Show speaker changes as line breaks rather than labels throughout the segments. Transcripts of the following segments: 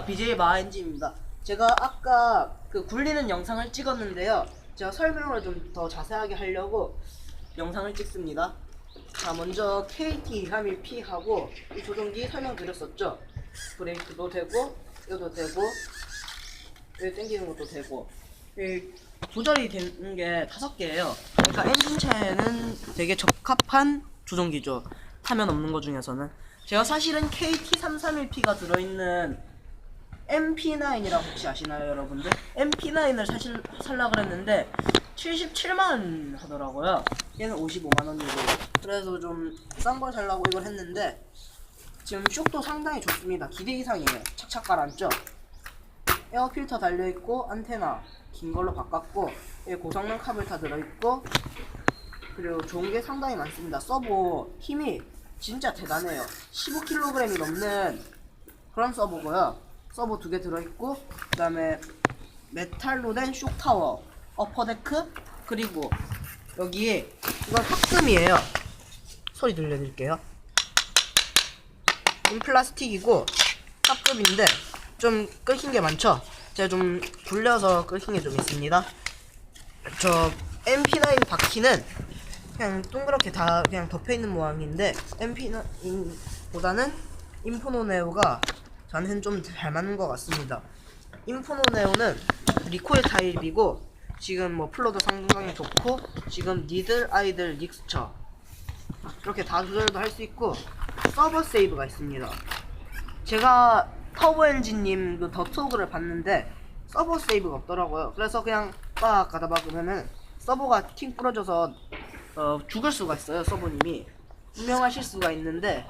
BJ 마엔지입니다. 제가 아까 그 굴리는 영상을 찍었는데요. 제가 설명을 좀 더 자세하게 하려고 영상을 찍습니다. 자, 먼저 KT231P 하고 이 조종기 설명드렸었죠. 브레이크도 되고, 이것도 되고, 여기 당기는 것도 되고, 이 조절이 되는 게 다섯 개예요. 그러니까 엔진체는 되게 적합한 조종기죠. 타면 없는 것 중에서는. 제가 사실은 KT331P가 들어있는 MP9이라고 혹시 아시나요, 여러분들? MP9을 사실 살라 그랬는데 77만 하더라고요. 얘는 55만 원이고. 그래서 좀 싼 걸 살라고 이걸 했는데 지금 쇽도 상당히 좋습니다. 기대 이상이에요. 착착 가라앉죠? 에어 필터 달려 있고 안테나 긴 걸로 바꿨고 여기 고성능 캅을 다 들어 있고 그리고 좋은 게 상당히 많습니다. 서버 힘이 진짜 대단해요. 15kg이 넘는 그런 서버고요. 서버 두 개 들어있고 그 다음에 메탈로 된 쇽타워, 어퍼데크 그리고 여기에 이건 흑금이에요. 소리 들려드릴게요. 이 플라스틱이고 탑급인데 좀 끓긴 게 많죠? 제가 좀 굴려서 끓긴 게좀 있습니다. 저 MP9 바퀴는 그냥 동그랗게 다 그냥 덮여 있는 모양인데 MP9보다는 인포노네오가 저한테는 좀 잘 맞는 것 같습니다. 인포노네오는 리코일 타입이고 지금 뭐 플로도 상당히 좋고 지금 니들 아이들 닉스처 이렇게 다 조절도 할 수 있고 서버 세이브가 있습니다. 제가 터보 엔진님 그 더토그를 봤는데 서버 세이브가 없더라고요. 그래서 그냥 빡 가다 박으면은 서버가 팅 부러져서 어, 죽을 수가 있어요. 서버님이 분명하실 수가 있는데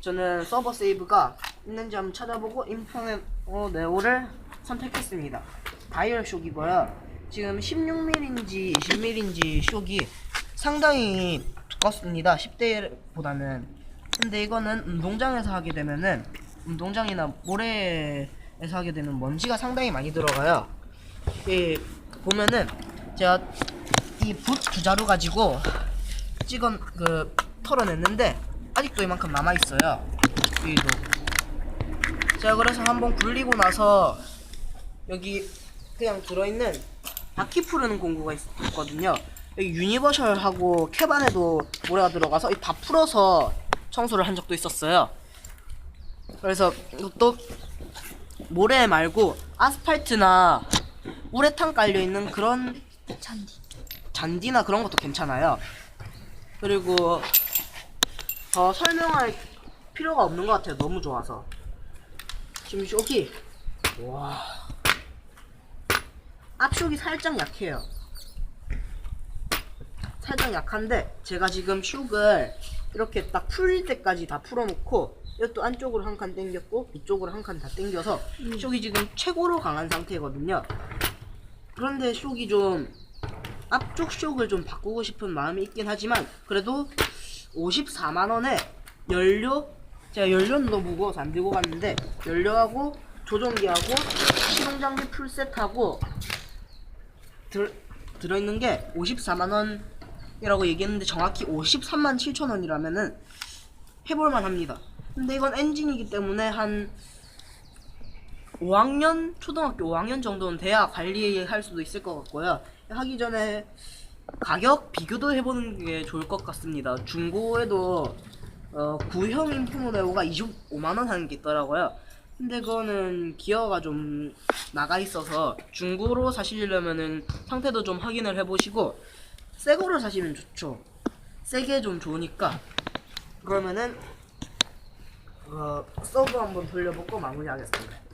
저는 서버 세이브가 있는지 한번 찾아보고 인포네 어, 네오를 선택했습니다. 다이얼 쇽이고요. 지금 16mm인지 20mm인지 쇽이 상당히 두껍습니다. 10대보다는. 근데 이거는 운동장에서 하게 되면은 운동장이나 모래에서 하게 되면 먼지가 상당히 많이 들어가요. 이 보면은 제가 이붓두 자루 가지고 찍은 그 털어냈는데 아직도 이만큼 남아 있어요. 여기도. 제가 그래서 한번 굴리고 나서 여기 그냥 들어있는 바퀴 푸르는 공구가 있, 있거든요. 여기 유니버셜하고 캡안에도 모래가 들어가서 이다 풀어서 청소를 한 적도 있었어요. 그래서 이것도 모래 말고 아스팔트나 우레탄 깔려 있는 그런 잔디 잔디나 그런 것도 괜찮아요. 그리고 더 설명할 필요가 없는 것 같아요. 너무 좋아서 쇼기 와 앞쇼기 살짝 약해요. 살짝 약한데 제가 지금 슉을 이렇게 딱 풀릴 때까지 다 풀어놓고 이것도 안쪽으로 한 칸 당겼고 이쪽으로 한 칸 다 당겨서 쇽이 지금 최고로 강한 상태거든요. 그런데 쇽이 좀 앞쪽 쇽을 좀 바꾸고 싶은 마음이 있긴 하지만 그래도 54만 원에 연료 제가 연료는 너무 무거워서 안 들고 갔는데 연료하고 조종기하고 시동 장비 풀셋하고 들, 들어있는 게 54만 원이라고 얘기했는데 정확히 53만 7천 원이라면은 해볼만 합니다. 근데 이건 엔진이기 때문에 한 5학년 초등학교 5학년 정도는 돼야 관리할 수도 있을 것 같고요. 하기 전에 가격 비교도 해보는 게 좋을 것 같습니다. 중고에도 어, 구형 인포모네오가 25만 원 하는 게 있더라고요. 근데 그거는 기어가 좀 나가 있어서 중고로 사시려면은 상태도 좀 확인을 해보시고 새 거를 사시면 좋죠. 새게 좀 좋으니까 그러면은 어, 서브 한번 돌려보고 마무리하겠습니다.